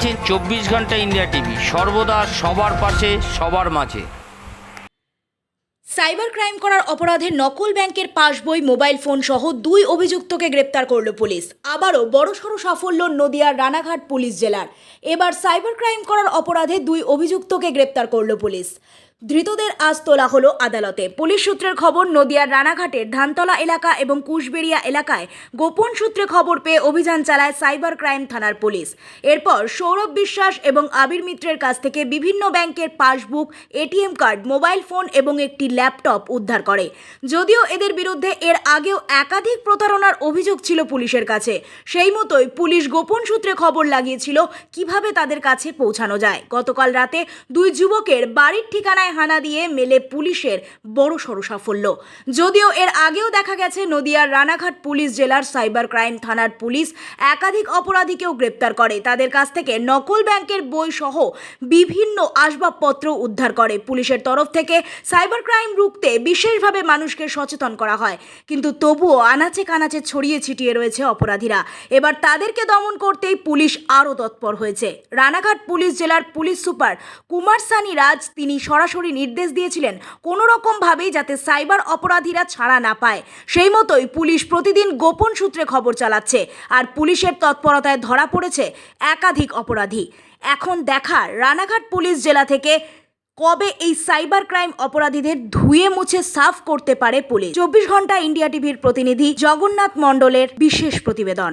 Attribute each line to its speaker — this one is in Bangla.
Speaker 1: দেখছেন চব্বিশ ঘণ্টা ইন্ডিয়া টিভি। সর্বদা সবার পাশে, সবার মাঝে।
Speaker 2: সাইবার ক্রাইম করার অপরাধে নকল ব্যাংকের পাসবই মোবাইল ফোন সহ দুই অভিযুক্তকে গ্রেপ্তার করল পুলিশ। আবারও বড়সড় সাফল্য নদিয়ার রানাঘাট পুলিশ জেলার। এবার সাইবার ক্রাইম করার অপরাধে দুই অভিযুক্তকে গ্রেপ্তার করল পুলিশ। ধৃতদের আজ তোলা হলো আদালতে। পুলিশ সূত্রের খবর, নদিয়ার রানাঘাটের ধানতলা এলাকা এবং কুশবেড়িয়া এলাকায় গোপন সূত্রে খবর পেয়ে অভিযান চালায় সাইবার ক্রাইম থানার পুলিশ। এরপর সৌরভ বিশ্বাস এবং আবির মিত্রের কাছ থেকে বিভিন্ন ব্যাংকের passbook, ATM card, mobile phone এবং একটি ল্যাপটপ উদ্ধার করে। যদিও এদের বিরুদ্ধে এর আগেও একাধিক প্রতারণার অভিযোগ ছিল পুলিশের কাছে। সেই মতোই পুলিশ গোপন সূত্রে খবর লাগিয়েছিল কীভাবে তাদের কাছে পৌঁছানো যায়। গতকাল রাতে দুই যুবকের বাড়ির ঠিকানায় হানা দিয়ে মেলে পুলিশের বড় সড় সাফল্য। যদিও এর আগেও দেখা গেছে, নদিয়ার রানাঘাট পুলিশ জেলার সাইবার ক্রাইম থানার পুলিশ একাধিক অপরাধীকেও গ্রেপ্তার করে। তাদের কাছ থেকে নকল ব্যাংকের বই সহ বিভিন্ন আসবাবপত্র উদ্ধার করে। পুলিশের তরফ থেকে সাইবার ক্রাইম রুখতে বিশেষভাবে মানুষকে সচেতন করা হয়। কিন্তু তবুও আনাচে কানাচে ছড়িয়ে ছিটিয়ে রয়েছে অপরাধীরা। এবার তাদেরকে দমন করতেই পুলিশ আরও তৎপর হয়েছে। রানাঘাট পুলিশ জেলার পুলিশ সুপার কুমার সানি রাজ, তিনি সরাসরি নির্দেশ দিয়েছিলেন কোনো রকমভাবেই যাতে সাইবার অপরাধীরা ছাড়া না পায়। সেই মতোই পুলিশ প্রতিদিন গোপন সূত্রে খবর চালাচ্ছে আর পুলিশের তৎপরতায় ধরা পড়েছে একাধিক অপরাধী। এখন দেখা রানাঘাট পুলিশ জেলা থেকে কবে এই সাইবার ক্রাইম অপরাধীদের ধুয়ে মুছে সাফ করতে পারে পুলিশ। চব্বিশ ঘণ্টা ইন্ডিয়া টিভির প্রতিনিধি জগন্নাথ মণ্ডলের বিশেষ প্রতিবেদন।